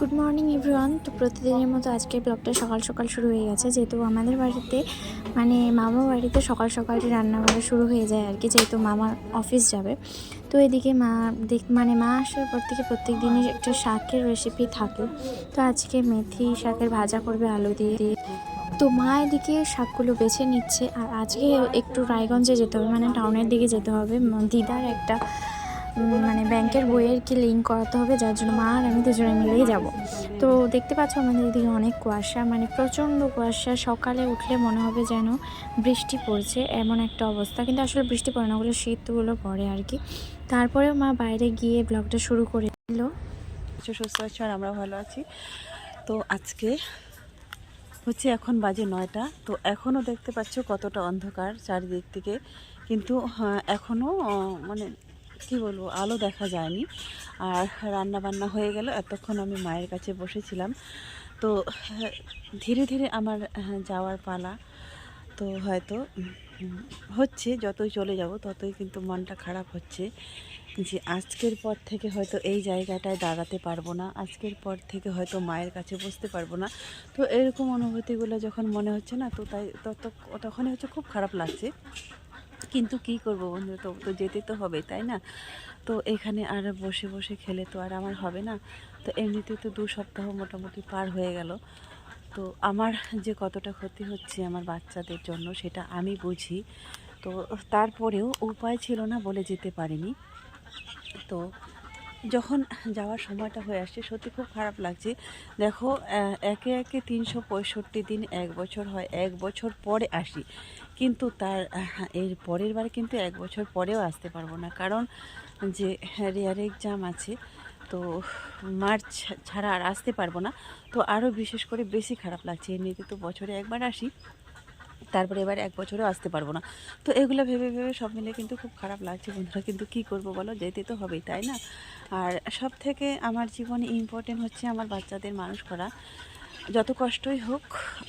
Good morning everyone তো প্রতিদিনের মতো আজকে ব্লগটা সকাল সকাল শুরু হয়ে গেছে। যেহেতু আমাদের বাড়িতে মানে মামা বাড়িতে সকাল সকাল রান্না করা শুরু হয়ে যায় আর কি, যেহেতু মামা অফিস যাবে। তো এদিকে মা দেখ মানে মা আসার পর থেকে প্রত্যেক দিনই একটা শাকের রেসিপি থাকে। তো আজকে মেথি শাকের ভাজা করবে আলু দিয়ে। তো মা এদিকে শাকগুলো বেছে নিচ্ছে আর আজকে একটু রায়গঞ্জে যেতে হবে মানে টাউনের দিকে যেতে হবে। দিদার একটা মানে ব্যাংকের বইয়ের কি লিঙ্ক করাতে হবে? যার জন্য মা আর আমি দুজনে মিলেই যাব। তো দেখতে পাচ্ছ আমাদের এদিকে অনেক কুয়াশা মানে প্রচণ্ড কুয়াশা। সকালে উঠলে মনে হবে যেন বৃষ্টি পড়ছে এমন একটা অবস্থা। কিন্তু আসলে বৃষ্টি পড়ে না ওগুলো শীতগুলো পড়ে আর কি। তারপরেও মা বাইরে গিয়ে ব্লগটা শুরু করে দিল। সুস্থ আছো আর আমরা ভালো আছি। তো আজকে হচ্ছে এখন বাজে নয়টা। তো এখনও দেখতে পাচ্ছ কতটা অন্ধকার চারিদিক থেকে। কিন্তু হ্যাঁ, এখনও মানে কি বলব আলো দেখা যায়নি। আর রান্না বান্না হয়ে গেল এতক্ষণ আমি মায়ের কাছে বসেছিলাম। তো ধীরে ধীরে আমার হ্যাঁ, যাওয়ার পালা। তো হয়তো হচ্ছে যতই চলে যাব ততই কিন্তু মনটা খারাপ হচ্ছে যে আজকের পর থেকে হয়তো এই জায়গাটায় দাঁড়াতে পারব না আজকের পর থেকে হয়তো মায়ের কাছে বসতে পারব না। তো এরকম অনুভূতিগুলো যখন মনে হচ্ছে না তো তাই তত তখনই হচ্ছে খুব খারাপ লাগছে। কিন্তু কি করব বন্ধু? তো তো যেতে তো হবে, তাই না? তো এখানে আর বসে বসে খেলে তো আর আমার হবে না। তো এমনিতে তো দু সপ্তাহ মোটামুটি পার হয়ে গেল। তো আমার যে কতটা ক্ষতি হচ্ছে আমার বাচ্চাদের জন্য সেটা আমি বুঝি। তো তারপরেও উপায় ছিল না বলে যেতে পারিনি। তো যখন যাওয়ার সময়টা হয়ে আসছে, সত্যি খুব খারাপ লাগছে। দেখো একে একে তিনশো পঁয়ষট্টি দিন এক বছর হয়, এক বছর পরে আসি। কিন্তু তার এর পরের বার কিন্তু এক বছর পরেও আসতে পারব না। কারণ যে রেয়ার এক্সাম আছে, তো মার্চ ছাড়া আর আসতে পারব না। তো আরও বিশেষ করে বেশি খারাপ লাগছে। এমনিতে তো বছরে একবার আসি। তারপরে এবার এক বছরও আসতে পারব না। তো এগুলো ভেবে ভেবে সব মিলে কিন্তু খুব খারাপ লাগছে বন্ধুরা। কিন্তু কি করব বলো? যেতে তো হবেই, তাই না? আর সব থেকে আমার জীবনে ইম্পর্টেন্ট হচ্ছে আমার বাচ্চাদের মানুষ করা। যত কষ্টই হোক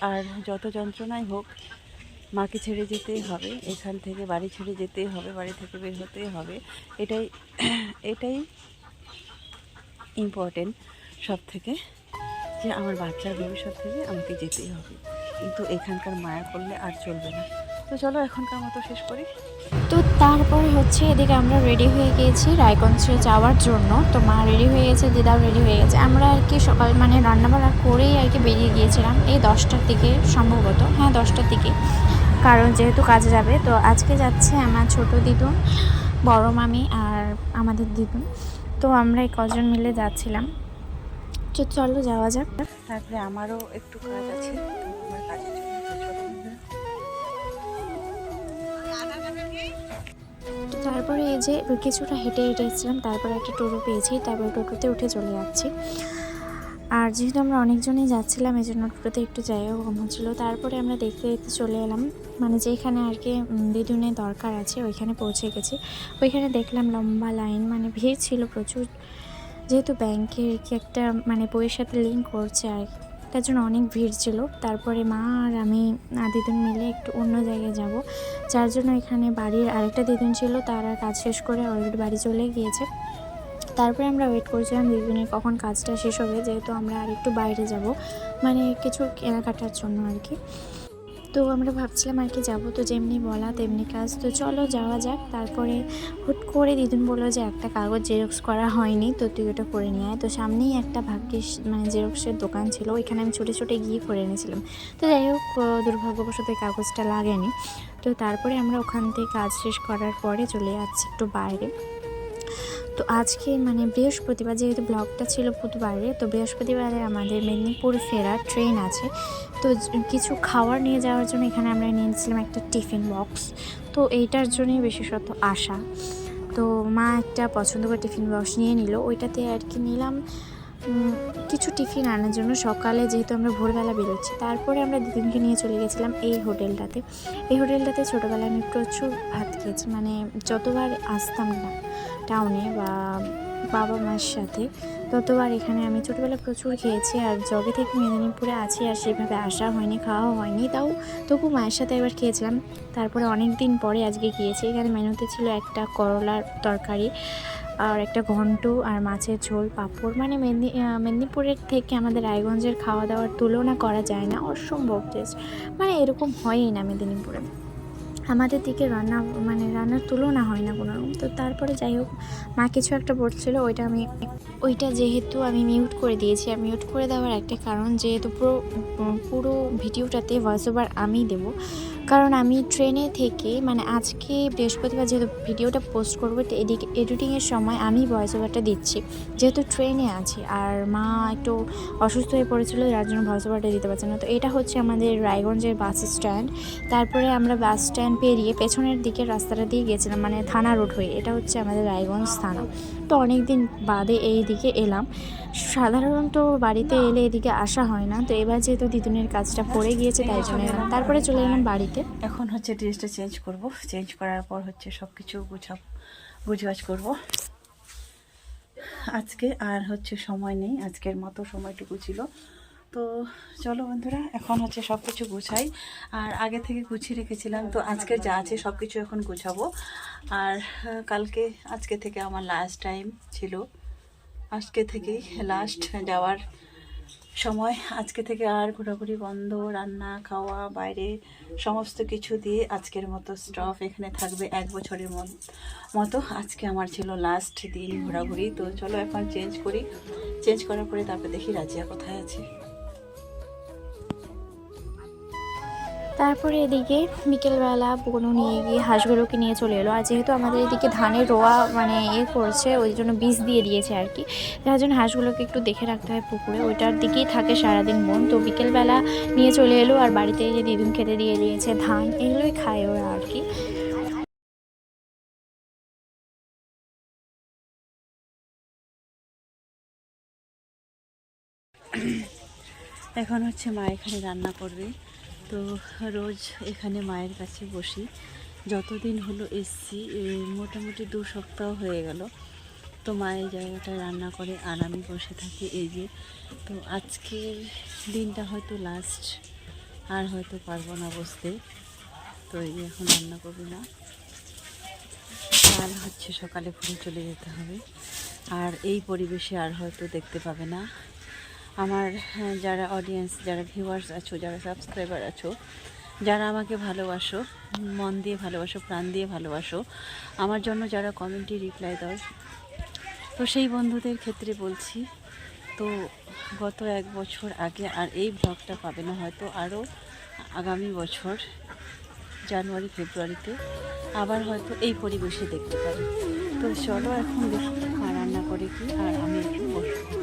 আর যত যন্ত্রণাই হোক, মাকে ছেড়ে যেতেই হবে। এখান থেকে বাড়ি ছেড়ে যেতেই হবে, বাড়ি থেকে বের হতেই হবে। এটাই এটাই ইম্পর্টেন্ট সব থেকে যে আমার বাচ্চার ভবিষ্যৎ থেকে আমাকে যেতেই হবে। কিন্তু এখানকার মায়া করলে আর চলবে না। তো চলো এখনকার মতো শেষ করি। তো তারপরে হচ্ছে এদিকে আমরা রেডি হয়ে গিয়েছি রায়গঞ্জে যাওয়ার জন্য। তো মা রেডি হয়ে গেছে, দিদাও রেডি হয়ে গেছে। আমরা আর কি সকাল মানে রান্নাবান্না করেই আর কি বেরিয়ে গিয়েছিলাম। এই দশটার দিকে সম্ভবত। হ্যাঁ দশটার দিকে। কারণ যেহেতু কাজে যাবে, তো আজকে যাচ্ছে আমার ছোট দিদুন, বড় মামি আর আমাদের দিদুন। তো আমরা এই কজন মিলে যাচ্ছিলাম। তো চলো যাওয়া যাক। তারপরে আমারও একটু কাজ আছে আমার কাজের জন্য তারপরে এই যে কিছুটা হেঁটে হেঁটে এসেছিলাম তারপরে একটা টোটো পেয়েছি তারপরে টোটোতে উঠে চলে যাচ্ছি। আর যেহেতু আমরা অনেকজনই যাচ্ছিলাম এই জন্য টোটোতে একটু জায়গাও কম হচ্ছিল। তারপরে আমরা দেখতে দেখতে চলে এলাম মানে যেখানে আর কি দিদুনের দরকার আছে ওইখানে পৌঁছে গেছি। ওইখানে দেখলাম লম্বা লাইন মানে ভিড় ছিল প্রচুর। যেহেতু ব্যাংকের কি একটা মানে বইয়ের সাথে লিঙ্ক করছে আর তার জন্য অনেক ভিড় ছিল। তারপরে মা আর আমি দিদুন মিলে একটু অন্য জায়গায় যাব। যার জন্য এখানে বাড়ির আরেকটা দিদুন ছিল, তারা কাজ শেষ করে অলরেডি বাড়ি চলে গিয়েছে। তারপরে আমরা ওয়েট করছিলাম দিদুনের কখন কাজটা শেষ হবে, যেহেতু আমরা আর একটু বাইরে যাব। মানে কিছু কেনাকাটার জন্য আর কি। তো আমরা ভাবছিলাম আর কি যাব, তো যেমনি বলা তেমনি কাজ। তো চলো যাওয়া যাক, তারপরে হুট করে দিদুন বলল যে একটা কাগজ জেরক্স করা হয়নি, তো তুই ওটা করে নিয়ে আয়। তো সামনেই একটা ভাগ্যিস মানে জেরক্সের দোকান ছিল, ওইখানে আমি ছুটে ছুটে গিয়ে করে এনেছিলাম। তো যাই হোক দুর্ভাগ্যবশত কাগজটা লাগেনি। তো তারপরে আমরা ওখান থেকে কাজ শেষ করার পরে চলে যাচ্ছি একটু বাইরে। তো আজকে মানে বৃহস্পতিবার, যেহেতু ব্লগটা ছিল বুধবারে, তো বৃহস্পতিবারে আমাদের মেদিনীপুর ফেরার ট্রেন আছে। তো কিছু খাওয়ার নিয়ে যাওয়ার জন্য এখানে আমরা নিয়েছিলাম একটা টিফিন বক্স। তো এইটার জন্যই বিশেষত আশা তো মা একটা পছন্দ করে টিফিন বক্স নিয়ে নিল। ওইটাতে আর কি নিলাম। কিছু টিফিন আনার জন্য সকালে যেহেতু আমরা ভোরবেলা বেরোচ্ছি, তারপরে আমরা দিদিনকে নিয়ে চলে গেছিলাম এই হোটেলটাতে। এই হোটেলটাতে ছোটোবেলায় আমি প্রচুর ভাত খেয়েছি মানে যতবার আসতাম না টাউনে বা বাবা মার সাথে, ততবার এখানে আমি ছোটোবেলায় প্রচুর খেয়েছি আর জবে থেকে মেদিনীপুরে আছি আর সেভাবে আসা হয়নি, খাওয়া হয়নি, তাও তবু মায়ের সাথে একবার খেয়েছিলাম। তারপরে অনেক দিন পরে আজকে গিয়েছি, এখানে মেনুতে ছিল একটা করলার তরকারি আর একটা ঘন্ট আর মাছের ঝোল, পাঁপড় মানে মেদিনী মেদিনীপুরের থেকে আমাদের রায়গঞ্জের খাওয়া দাওয়ার তুলনা করা যায় না। অসম্ভব টেস্ট মানে এরকম হয়ই না মেদিনীপুরে। আমাদের দিকে রান্না মানে রান্নার তুলনা হয় না কোনো রকম। তো তারপরে যাই হোক, মা কিছু একটা বলছিল, ওইটা আমি, ওইটা যেহেতু আমি মিউট করে দিয়েছি। আর মিউট করে দেওয়ার একটা কারণ, যেহেতু পুরো পুরো ভিডিওটাতে ভয়েস ওভার আমি দেব। কারণ আমি ট্রেনে থেকে মানে আজকে বৃহস্পতিবার যেহেতু ভিডিওটা পোস্ট করব তো এদিকে এডিটিংয়ের সময় আমি ভয়েস ওভারটা দিচ্ছি। যেহেতু ট্রেনে আছি, আর মা একটু অসুস্থ হয়ে পড়েছিল, যার জন্য ভয়েস ওভারটা দিতে পারছে না। তো এটা হচ্ছে আমাদের রায়গঞ্জের বাস স্ট্যান্ড তারপরে আমরা বাস স্ট্যান্ড পেরিয়ে পেছনের দিকে রাস্তাটা দিয়ে গেছিলাম মানে থানা রোড হয়ে। এটা হচ্ছে আমাদের রায়গঞ্জ থানা। তো অনেক দিন বাদে এই দিকে এলাম। সাধারণত বাড়িতে এলে এদিকে আসা হয় না। তো এবার যেহেতু দিদুনের কাজটা পড়ে গিয়েছে, তাই জন্য এলাম। তারপরে চলে এলাম বাড়িতে। এখন হচ্ছে ড্রেসটা চেঞ্জ করব। চেঞ্জ করার পর হচ্ছে সব কিছু গুছাব, গুছগাছ করব। আজকে আর হচ্ছে সময় নেই। আজকের মতো সময়টুকু ছিল। তো চলো বন্ধুরা, এখন হচ্ছে সব কিছু গুছাই। আর আগে থেকে গুছিয়ে রেখেছিলাম, তো আজকে যা আছে সব কিছু এখন গুছাবো। আর কালকে, আজকে থেকে আমার লাস্ট টাইম ছিল। আজকে থেকেই লাস্ট যাওয়ার সময়। আজকে থেকে আর ঘোরাঘুরি বন্ধ, রান্না, খাওয়া, বাইরে সমস্ত কিছু দিয়ে আজকের মতো স্টপ এখানে থাকবে এক বছরের মতো। আজকে আমার ছিল লাস্ট দিন ঘোরাঘুরি। তো চলো এখন চেঞ্জ করি। চেঞ্জ করার পরে তারপরে দেখি রাজিয়া কোথায় আছে। তারপরে এদিকে বিকেলবেলা বনু নিয়ে গিয়ে হাঁসগুলোকে নিয়ে চলে এলো। আর যেহেতু আমাদের এদিকে ধানের রোয়া মানে ইয়ে করছে, ওই জন্য বীজ দিয়ে দিয়েছে আর কি। যার জন্য হাঁসগুলোকে একটু দেখে রাখতে হয় পুকুরে। ওইটার দিকেই থাকে সারাদিন মন। তো বিকেলবেলা নিয়ে চলে এলো আর বাড়িতে যে দিদুন খেতে দিয়ে দিয়েছে ধান, এগুলোই খায় ওরা আর কি। এখন হচ্ছে মা এখানে রান্না করবে। তো রোজ এখানে মায়ের কাছে বসি। যতদিন হলো এসছি মোটামুটি দু সপ্তাহ হয়ে গেল। তো মায়ের এই জায়গাটায় রান্না করে আর আমি বসে থাকি এই যে। তো আজকের দিনটা হয়তো লাস্ট আর হয়তো পারব না বসতে। তো এই এখন রান্না করবি না। কাল হচ্ছে সকালে ঘুরে চলে যেতে হবে। আর এই পরিবেশে আর হয়তো দেখতে পাবে না। আমার হ্যাঁ, যারা অডিয়েন্স যারা ভিউয়ার্স আছো যারা সাবস্ক্রাইবার আছো যারা আমাকে ভালোবাসো মন দিয়ে ভালোবাসো প্রাণ দিয়ে ভালোবাসো আমার জন্য যারা কমেন্টে রিপ্লাই দাও। তো সেই বন্ধুদের ক্ষেত্রে বলছি তো গত এক বছর আগে আর এই ব্লগটা পাবে না হয়তো আরও আগামী বছর জানুয়ারি ফেব্রুয়ারিতে আবার হয়তো এই পরিবেশে দেখতে পাবে। তো চলো এখন দেখি রান্না করে কি আর আমি একটু বসবো।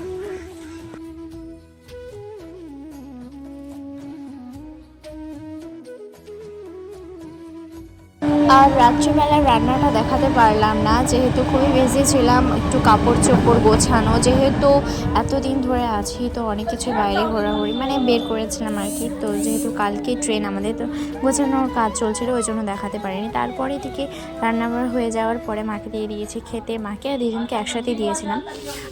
আর রাত্রিবেলা রান্নাটা দেখাতে পারলাম না। যেহেতু খুবই বিজি ছিলাম, একটু কাপড় চোপড় গোছানো। যেহেতু এতদিন ধরে আছি, তো অনেক কিছু বাইরে ঘোরাঘুরি মানে বের করেছিলাম আর কি। তো যেহেতু কালকে ট্রেন আমাদের, তো গোছানোর কাজ চলছিল, ওই জন্য দেখাতে পারিনি। তারপরে দিকে রান্নাবাড়া হয়ে যাওয়ার পরে মাকে দিয়ে দিয়েছি খেতে। মাকে আর দিদিনকে একসাথে দিয়েছিলাম।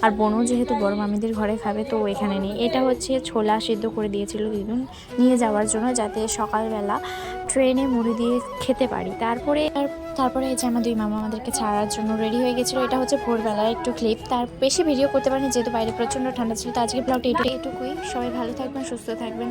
আর বোনও যেহেতু বড় মামিদের ঘরে খাবে, তো এখানে নেই। এটা হচ্ছে ছোলা সিদ্ধ করে দিয়েছিল দিদুন নিয়ে যাওয়ার জন্য, যাতে সকালবেলা ট্রেনে মুড়ি দিয়ে খেতে পারি। তারপরে আর তারপরে এই যে আমার দুই মামা আমাদেরকে ছাড়ার জন্য রেডি হয়ে গেছিল। এটা হচ্ছে ভোরবেলার একটু ক্লিপ তার বেশি ভিডিও করতে পারেনি, যেহেতু বাইরে প্রচণ্ড ঠান্ডা ছিল, তো আজকে ব্লগটা এটুকু এটুকুই। সবাই ভালো থাকবেন, সুস্থ থাকবেন।